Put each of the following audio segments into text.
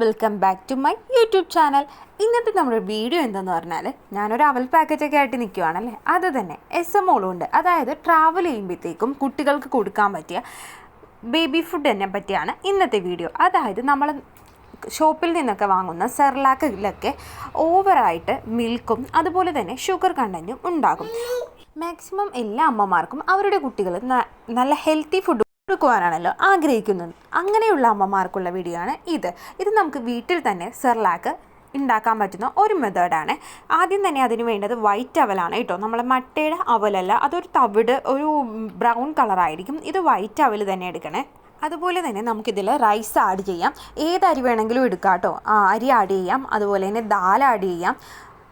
Welcome back to my YouTube channel ഇന്നത്തെ നമ്മുടെ video എന്തെന്ന് പറഞ്ഞാൽ ഞാനൊരു അവൽ പാക്കറ്റൊക്കെ ആയിട്ട് നിൽക്കുവാണല്ലേ അത് തന്നെ എസ് എം ഉണ്ട്. അതായത് ട്രാവൽ ചെയ്യുമ്പോഴത്തേക്കും കുട്ടികൾക്ക് കൊടുക്കാൻ പറ്റിയ ബേബി ഫുഡിനെ പറ്റിയാണ് ഇന്നത്തെ വീഡിയോ അതായത് നമ്മൾ ഷോപ്പിൽ നിന്നൊക്കെ വാങ്ങുന്ന സെർലാക്കിലൊക്കെ ഓവറായിട്ട് മിൽക്കും അതുപോലെ തന്നെ ഷുഗർ കണ്ടന്റും ഉണ്ടാകും. മാക്സിമം എല്ലാ അമ്മമാർക്കും അവരുടെ കുട്ടികൾ നല്ല ഹെൽത്തി ഫുഡ് കൊടുക്കുവാനാണല്ലോ ആഗ്രഹിക്കുന്നത്. അങ്ങനെയുള്ള അമ്മമാർക്കുള്ള വീഡിയോ ആണ് ഇത്. ഇത് നമുക്ക് വീട്ടിൽ തന്നെ സെർലാക്ക് ഉണ്ടാക്കാൻ പറ്റുന്ന ഒരു മെത്തേഡാണ് ആദ്യം തന്നെ അതിന് വേണ്ടത് വൈറ്റ് അവലാണ് കേട്ടോ. നമ്മളെ മട്ടയുടെ അവലല്ല അതൊരു തവിട് ഒരു ബ്രൗൺ കളറായിരിക്കും ഇത് വൈറ്റ് അവൽ തന്നെ എടുക്കണേ. അതുപോലെ തന്നെ നമുക്കിതിൽ റൈസ് ആഡ് ചെയ്യാം. ഏത് അരി വേണമെങ്കിലും എടുക്കാം കേട്ടോ. അരി ആഡ് ചെയ്യാം. അതുപോലെ തന്നെ ദാൽ ആഡ് ചെയ്യാം.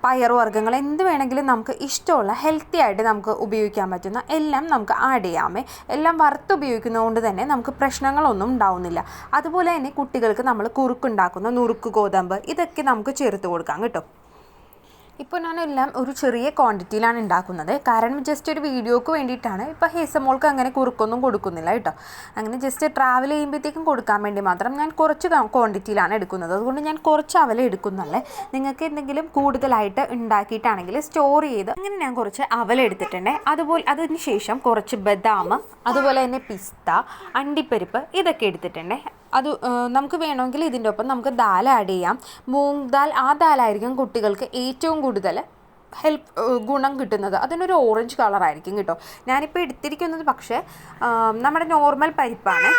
പയറുവർഗങ്ങൾ എന്ത് വേണമെങ്കിലും നമുക്ക് ഇഷ്ടമുള്ള ഹെൽത്തി ആയിട്ട് നമുക്ക് ഉപയോഗിക്കാൻ പറ്റുന്ന എല്ലാം നമുക്ക് ആഡ് ചെയ്യാമേ എല്ലാം വറുത്ത് ഉപയോഗിക്കുന്നതുകൊണ്ട് തന്നെ നമുക്ക് പ്രശ്നങ്ങളൊന്നും ഉണ്ടാവുന്നില്ല. അതുപോലെ തന്നെ കുട്ടികൾക്ക് നമ്മൾ കുറുക്കുണ്ടാക്കുന്ന നുറുക്ക് ഗോതമ്പ് ഇതൊക്കെ നമുക്ക് ചേർത്ത് കൊടുക്കാം കേട്ടോ. ഇപ്പോൾ ഞാനെല്ലാം ഒരു ചെറിയ ക്വാണ്ടിറ്റിയിലാണ് ഉണ്ടാക്കുന്നത് കാരണം ജസ്റ്റ് ഒരു വീഡിയോക്ക് വേണ്ടിയിട്ടാണ്. ഇപ്പോൾ ഹേസമോൾക്ക് അങ്ങനെ കുറുക്കൊന്നും കൊടുക്കുന്നില്ല കേട്ടോ. അങ്ങനെ ജസ്റ്റ് ട്രാവൽ ചെയ്യുമ്പോഴത്തേക്കും കൊടുക്കാൻ വേണ്ടി മാത്രം ഞാൻ കുറച്ച് ക്വാണ്ടിറ്റിയിലാണ് എടുക്കുന്നത്. അതുകൊണ്ട് ഞാൻ കുറച്ച് അവല എടുക്കുന്നുള്ളേ നിങ്ങൾക്ക് എന്തെങ്കിലും കൂടുതലായിട്ട് ഉണ്ടാക്കിയിട്ടാണെങ്കിൽ സ്റ്റോർ ചെയ്ത് അങ്ങനെ ഞാൻ കുറച്ച് അവല എടുത്തിട്ടുണ്ട്. അതുപോലെ അതിന് ശേഷം കുറച്ച് ബദാം അതുപോലെ തന്നെ പിസ്ത അണ്ടിപ്പരിപ്പ് ഇതൊക്കെ എടുത്തിട്ടുണ്ട്. അത് നമുക്ക് വേണമെങ്കിൽ ഇതിന്റെ ഒപ്പം നമുക്ക് ദാൽ ആഡ് ചെയ്യാം. മൂങ് ദാൽ ആ ദാലായിരിക്കും കുട്ടികൾക്ക് ഏറ്റവും കൂടുതൽ ഹെൽപ്പ് ഗുണം കിട്ടുന്നത്. അതിനൊരു ഓറഞ്ച് കളറായിരിക്കും കേട്ടോ. ഞാനിപ്പോൾ എടുത്തിരിക്കുന്നത് പക്ഷേ നമ്മുടെ നോർമൽ പരിപ്പാണ്.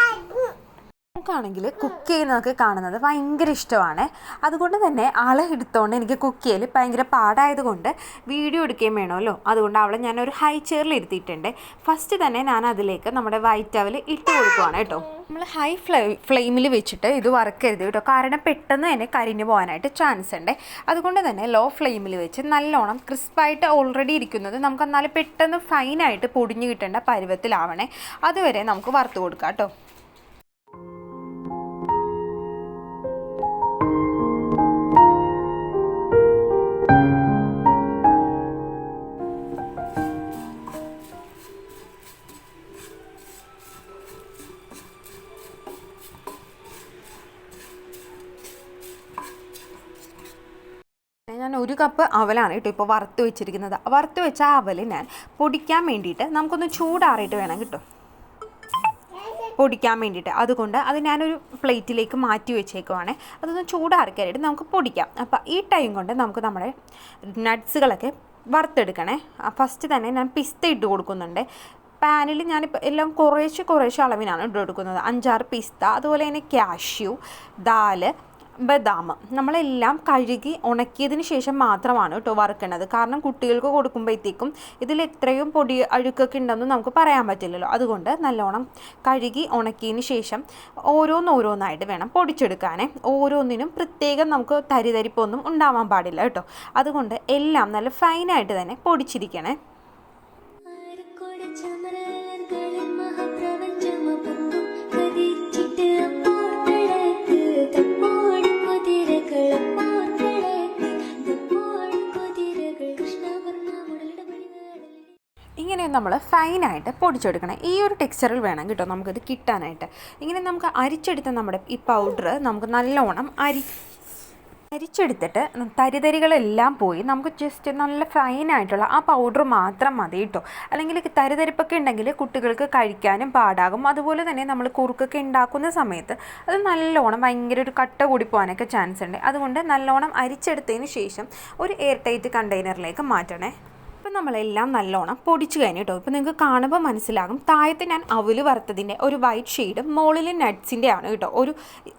നമുക്കാണെങ്കിൽ കുക്ക് ചെയ്യുന്നതൊക്കെ കാണുന്നത് ഭയങ്കര ഇഷ്ടമാണ്. അതുകൊണ്ട് തന്നെ ആളെ എടുത്തോണ്ട് എനിക്ക് കുക്ക് ചെയ്യൽ ഭയങ്കര പാടായതുകൊണ്ട് വീഡിയോ എടുക്കുകയും വേണമല്ലോ. അതുകൊണ്ട് അവളെ ഞാനൊരു ഹൈ ചെയറിൽ ഇരുത്തിയിട്ടുണ്ട്. ഫസ്റ്റ് തന്നെ ഞാൻ അതിലേക്ക് നമ്മുടെ വൈറ്റ് അവൽ ഇട്ട് കൊടുക്കുവാണ് കേട്ടോ. നമ്മൾ ഹൈ ഫ്ലൈ ഫ്ലെയിമിൽ വെച്ചിട്ട് ഇത് വറക്കരുത് കേട്ടോ. കാരണം പെട്ടെന്ന് തന്നെ കരിഞ്ഞു പോകാനായിട്ട് ചാൻസ് ഉണ്ട്. അതുകൊണ്ട് തന്നെ ലോ ഫ്ലെയിമിൽ വെച്ച് നല്ലോണം ക്രിസ്പായിട്ട് ഓൾറെഡി ഇരിക്കുന്നത് നമുക്ക് എന്നാലും പെട്ടെന്ന് ഫൈനായിട്ട് പൊടിഞ്ഞു കിട്ടേണ്ട പരുവത്തിലാവണേ. അതുവരെ നമുക്ക് വറുത്ത് കൊടുക്കാം കേട്ടോ. ഒരു കപ്പ് അവലാണ് കേട്ടോ ഇപ്പോൾ വറുത്ത് വെച്ചിരിക്കുന്നത്. വറുത്ത് വെച്ച ആ അവൽ ഞാൻ പൊടിക്കാൻ വേണ്ടിയിട്ട് നമുക്കൊന്ന് ചൂടാറിയിട്ട് വേണം കിട്ടും. പൊടിക്കാൻ വേണ്ടിയിട്ട്. അതുകൊണ്ട് അത് ഞാനൊരു പ്ലേറ്റിലേക്ക് മാറ്റി വെച്ചേക്കുവാണ്. അതൊന്ന് ചൂടാറിക്കാനായിട്ട് നമുക്ക് പൊടിക്കാം. അപ്പോൾ ഈ ടൈം കൊണ്ട് നമുക്ക് നമ്മുടെ നട്ട്സുകളൊക്കെ വറുത്തെടുക്കണേ. ഫസ്റ്റ് തന്നെ ഞാൻ പിസ്ത ഇട്ട് കൊടുക്കുന്നുണ്ട്. പാനിൽ ഞാനിപ്പോൾ എല്ലാം കുറേശ്ശെ കുറേശ്ശെ അളവിനാണ് ഇട്ട് കൊടുക്കുന്നത്. അഞ്ചാറ് പിസ്ത അതുപോലെ തന്നെ കാഷ്യൂ ദാൽ ബദാം നമ്മളെല്ലാം കഴുകി ഉണക്കിയതിന് ശേഷം മാത്രമാണ് കേട്ടോ വറുക്കണത്. കാരണം കുട്ടികൾക്ക് കൊടുക്കുമ്പോഴത്തേക്കും ഇതിൽ എത്രയും പൊടി അഴുക്കൊക്കെ ഉണ്ടെന്ന് നമുക്ക് പറയാൻ പറ്റില്ലല്ലോ. അതുകൊണ്ട് നല്ലോണം കഴുകി ഉണക്കിയതിന് ശേഷം ഓരോന്നോരോന്നായിട്ട് വേണം പൊടിച്ചെടുക്കാനേ. ഓരോന്നിനും പ്രത്യേകം നമുക്ക് തരിതരിപ്പൊന്നും ഉണ്ടാവാൻ പാടില്ല കേട്ടോ. അതുകൊണ്ട് എല്ലാം നല്ല ഫൈനായിട്ട് തന്നെ പൊടിച്ചിരിക്കണേ. ഫൈനായിട്ട് പൊടിച്ചെടുക്കണം. ഈ ഒരു ടെക്സ്ചറിൽ വേണം കേട്ടോ നമുക്കിത് കിട്ടാനായിട്ട്. ഇങ്ങനെ നമുക്ക് അരിച്ചെടുത്ത നമ്മുടെ ഈ പൗഡർ നമുക്ക് നല്ലോണം അരി അരിച്ചെടുത്തിട്ട് തരിതരികളെല്ലാം പോയി നമുക്ക് ജസ്റ്റ് നല്ല ഫൈനായിട്ടുള്ള ആ പൗഡർ മാത്രം മതി കേട്ടോ. അല്ലെങ്കിൽ തരിതരിപ്പൊക്കെ ഉണ്ടെങ്കിൽ കുട്ടികൾക്ക് കഴിക്കാനും പാടാകും. അതുപോലെ തന്നെ നമ്മൾ കുറുക്കൊക്കെ ഉണ്ടാക്കുന്ന സമയത്ത് അത് നല്ലോണം ഭയങ്കര ഒരു കട്ട കൂടി പോകാനൊക്കെ ചാൻസ് ഉണ്ട്. അതുകൊണ്ട് നല്ലോണം അരിച്ചെടുത്തതിന് ശേഷം ഒരു എയർ ടൈറ്റ് കണ്ടെയ്നറിലേക്ക് മാറ്റണേ. ഇപ്പം നമ്മളെല്ലാം നല്ലോണം പൊടിച്ചു കഴിഞ്ഞു കേട്ടോ ഇപ്പം നിങ്ങൾക്ക് കാണുമ്പോൾ മനസ്സിലാകും. താഴത്ത് ഞാൻ അവൽ വറുത്തതിന്റെ ഒരു വൈറ്റ് ഷെയ്ഡ് മോളിൽ നട്ട്സിന്റെ ആണ് കേട്ടോ. ഒരു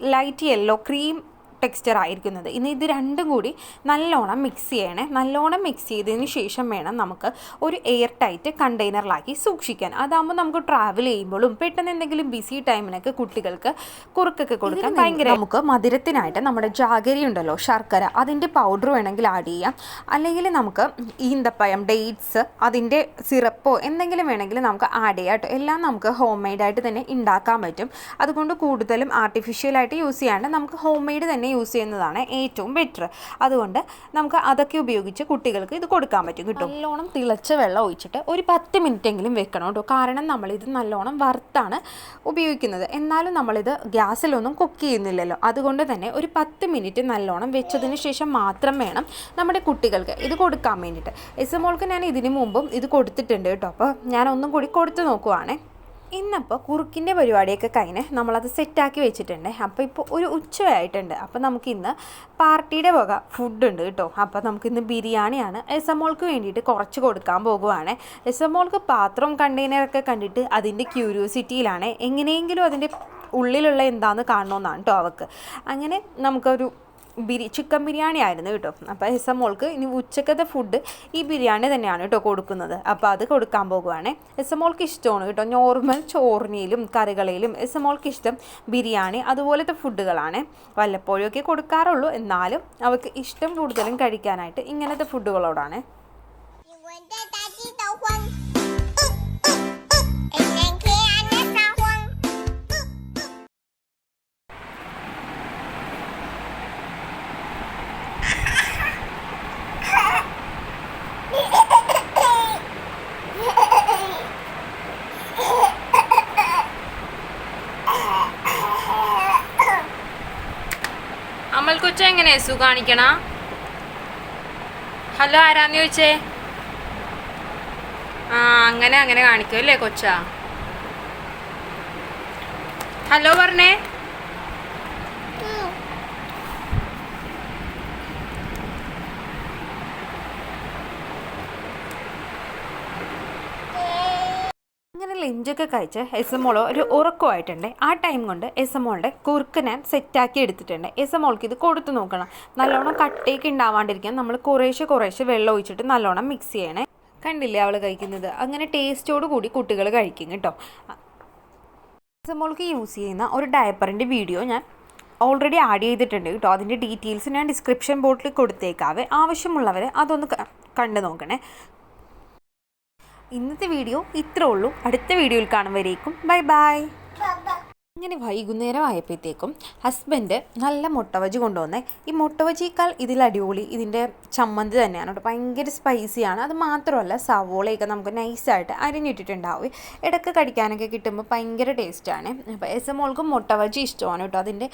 ലൈറ്റ് യെല്ലോ ക്രീം ടെക്സ്ചർ ആയിരിക്കുന്നത്. ഇനി ഇത് രണ്ടും കൂടി നല്ലോണം മിക്സ് ചെയ്യണേ. നല്ലോണം മിക്സ് ചെയ്തതിന് ശേഷം വേണം നമുക്ക് ഒരു എയർ ടൈറ്റ് കണ്ടെയ്നറിലാക്കി സൂക്ഷിക്കാൻ. അതാകുമ്പോൾ നമുക്ക് ട്രാവൽ ചെയ്യുമ്പോഴും പെട്ടെന്ന് എന്തെങ്കിലും ബിസി ടൈമിനൊക്കെ കുട്ടികൾക്ക് കുറുക്കൊക്കെ കൊടുക്കാൻ ഭയങ്കര നമുക്ക് മധുരത്തിനായിട്ട് നമ്മുടെ ജാഗരി ഉണ്ടല്ലോ ശർക്കര അതിന്റെ പൗഡർ വേണമെങ്കിൽ ആഡ് ചെയ്യാം. അല്ലെങ്കിൽ നമുക്ക് ഈന്തപ്പഴം ഡേറ്റ്സ് അതിന്റെ സിറപ്പോ എന്തെങ്കിലും വേണമെങ്കിൽ നമുക്ക് ആഡ് ചെയ്യാം കേട്ടോ. എല്ലാം നമുക്ക് ഹോം മെയ്ഡായിട്ട് തന്നെ ഉണ്ടാക്കാൻ പറ്റും. അതുകൊണ്ട് കൂടുതലും ആർട്ടിഫിഷ്യലായിട്ട് യൂസ് ചെയ്യാണ്ട് നമുക്ക് ഹോം മെയ്ഡ് തന്നെ യൂസ് ചെയ്യുന്നതാണ് ഏറ്റവും ബെറ്റർ അതുകൊണ്ട് നമുക്ക് അതൊക്കെ ഉപയോഗിച്ച് കുട്ടികൾക്ക് ഇത് കൊടുക്കാൻ പറ്റും. കിട്ടും. നല്ലോണം തിളച്ച വെള്ളം ഒഴിച്ചിട്ട് ഒരു പത്ത് മിനിറ്റ് എങ്കിലും വെക്കണം കേട്ടോ. കാരണം നമ്മളിത് നല്ലോണം വറുത്താണ് ഉപയോഗിക്കുന്നത്. എന്നാലും നമ്മളിത് ഗ്യാസിലൊന്നും കുക്ക് ചെയ്യുന്നില്ലല്ലോ. അതുകൊണ്ട് തന്നെ ഒരു പത്ത് മിനിറ്റ് നല്ലോണം വെച്ചതിന് ശേഷം മാത്രം വേണം നമ്മുടെ കുട്ടികൾക്ക് ഇത് കൊടുക്കാൻ വേണ്ടിയിട്ട്. എസ് മോൾക്ക് ഞാൻ ഇതിനു മുമ്പും ഇത് കൊടുത്തിട്ടുണ്ട് കേട്ടോ. അപ്പോൾ ഞാൻ ഒന്നും കൂടി കൊടുത്തു നോക്കുവാണേ. ഇന്നപ്പോൾ കുറുക്കിന്റെ പരിപാടിയൊക്കെ കഴിഞ്ഞ് നമ്മളത് സെറ്റാക്കി വെച്ചിട്ടുണ്ട്. അപ്പോൾ ഇപ്പോൾ ഒരു ഉച്ചയായിട്ടുണ്ട്. അപ്പോൾ നമുക്കിന്ന് പാർട്ടിയുടെ വക ഫുഡ് ഉണ്ട് കേട്ടോ. അപ്പോൾ നമുക്കിന്ന് ബിരിയാണിയാണ്. എസ് മോൾക്ക് വേണ്ടിയിട്ട് കുറച്ച് കൊടുക്കാൻ പോകുവാണ്. എസ് മോൾക്ക് പാത്രവും കണ്ടെയ്നറൊക്കെ കണ്ടിട്ട് അതിന്റെ ക്യൂരിയോസിറ്റിയിലാണ്. എങ്ങനെയെങ്കിലും അതിന്റെ ഉള്ളിലുള്ള എന്താണെന്ന് കാണണമെന്നാണ് കേട്ടോ അവൾക്ക് അങ്ങനെ നമുക്കൊരു ബിരി ചിക്കൻ ബിരിയാണി ആയിരുന്നു കേട്ടോ. അപ്പോൾ എസ് മോൾക്ക് ഇനി ഉച്ചക്കത്തെ ഫുഡ് ഈ ബിരിയാണി തന്നെയാണ് കേട്ടോ കൊടുക്കുന്നത്. അപ്പോൾ അത് കൊടുക്കാൻ പോകുവാണ് എസ് മോൾക്ക് ഇഷ്ടമാണ് കേട്ടോ. നോർമൽ ചോറിനയിലും കറികളിലും എസ് മോൾക്ക് ഇഷ്ടം ബിരിയാണി അതുപോലത്തെ ഫുഡുകളാണ് വല്ലപ്പോഴൊക്കെ കൊടുക്കാറുള്ളൂ. എന്നാലും അവൾക്ക് ഇഷ്ടം കൂടുതലും കഴിക്കാനായിട്ട് ഇങ്ങനത്തെ ഫുഡുകളോടാണ് കൊച്ച എങ്ങനെ സു കാണിക്കണ? ഹലോ ആരാന്ന് ചോദിച്ചേ? ആ അങ്ങനെ അങ്ങനെ കാണിക്കും അല്ലേ കൊച്ചാ? ഹലോ പറഞ്ഞേ അങ്ങനെ ലഞ്ചൊക്കെ കഴിച്ച് എസ് എം മോളോ ഒരു ഉറക്കമായിട്ടുണ്ട്. ആ ടൈം കൊണ്ട് എസ് എം മോളുടെ കുറുക്ക് ഞാൻ സെറ്റാക്കി എടുത്തിട്ടുണ്ട്. എസ് എം മോൾക്ക് ഇത് കൊടുത്തു നോക്കണം. നല്ലോണം കട്ടേക്ക് ഉണ്ടാവാണ്ടിരിക്കാൻ നമ്മൾ കുറേശ്ശെ കുറേശ്ശെ വെള്ളം ഒഴിച്ചിട്ട് നല്ലോണം മിക്സ് ചെയ്യണേ. കണ്ടില്ലേ അവൾ കഴിക്കുന്നത്? അങ്ങനെ ടേസ്റ്റോട് കൂടി കുട്ടികൾ കഴിക്കും കേട്ടോ. എസ് എം മോൾക്ക് യൂസ് ചെയ്യുന്ന ഒരു ഡയപ്പറിന്റെ വീഡിയോ ഞാൻ ഓൾറെഡി ആഡ് ചെയ്തിട്ടുണ്ട് കേട്ടോ. അതിന്റെ ഡീറ്റെയിൽസ് ഞാൻ ഡിസ്ക്രിപ്ഷൻ ബോക്സിൽ കൊടുത്തേക്കാവേ. ആവശ്യമുള്ളവർ അതൊന്ന് കണ്ടു നോക്കണേ. ഇന്നത്തെ വീഡിയോ ഇത്രേ ഉള്ളൂ. അടുത്ത വീഡിയോയിൽ കാണുമ്പോഴേക്കും ബൈ ബൈ. ഇങ്ങനെ വൈകുന്നേരം ആയപ്പോഴത്തേക്കും ഹസ്ബൻഡ് നല്ല മുട്ടവജി കൊണ്ടുവന്നേ. ഈ മുട്ടവജിയേക്കാൾ ഇതിൽ അടിപൊളി ഇതിന്റെ ചമ്മന്തി തന്നെയാണ് കേട്ടോ. ഭയങ്കര സ്പൈസിയാണ് അത് മാത്രമല്ല സവോളയൊക്കെ നമുക്ക് നൈസായിട്ട് അരിഞ്ഞിട്ടിട്ടുണ്ടാവും. ഇടയ്ക്ക് കടിക്കാനൊക്കെ കിട്ടുമ്പോൾ ഭയങ്കര ടേസ്റ്റാണ് അപ്പോൾ എസ് എം മോൾക്കും മുട്ടവജി ഇഷ്ടമാണ് കേട്ടോ. അതിന്റെ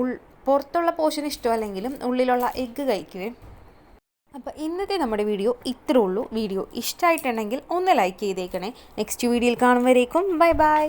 ഉൾ പുറത്തുള്ള പോഷൻ ഇഷ്ടമല്ലെങ്കിലും ഉള്ളിലുള്ള എഗ്ഗ് കഴിക്കുകയും അപ്പോൾ ഇന്നത്തെ നമ്മുടെ വീഡിയോ ഇത്രേ ഉള്ളൂ. വീഡിയോ ഇഷ്ടമായിട്ടുണ്ടെങ്കിൽ ഒന്ന് ലൈക്ക് ചെയ്തേക്കണേ. നെക്സ്റ്റ് വീഡിയോയിൽ കാണുമ്പോഴേക്കും ബൈ ബൈ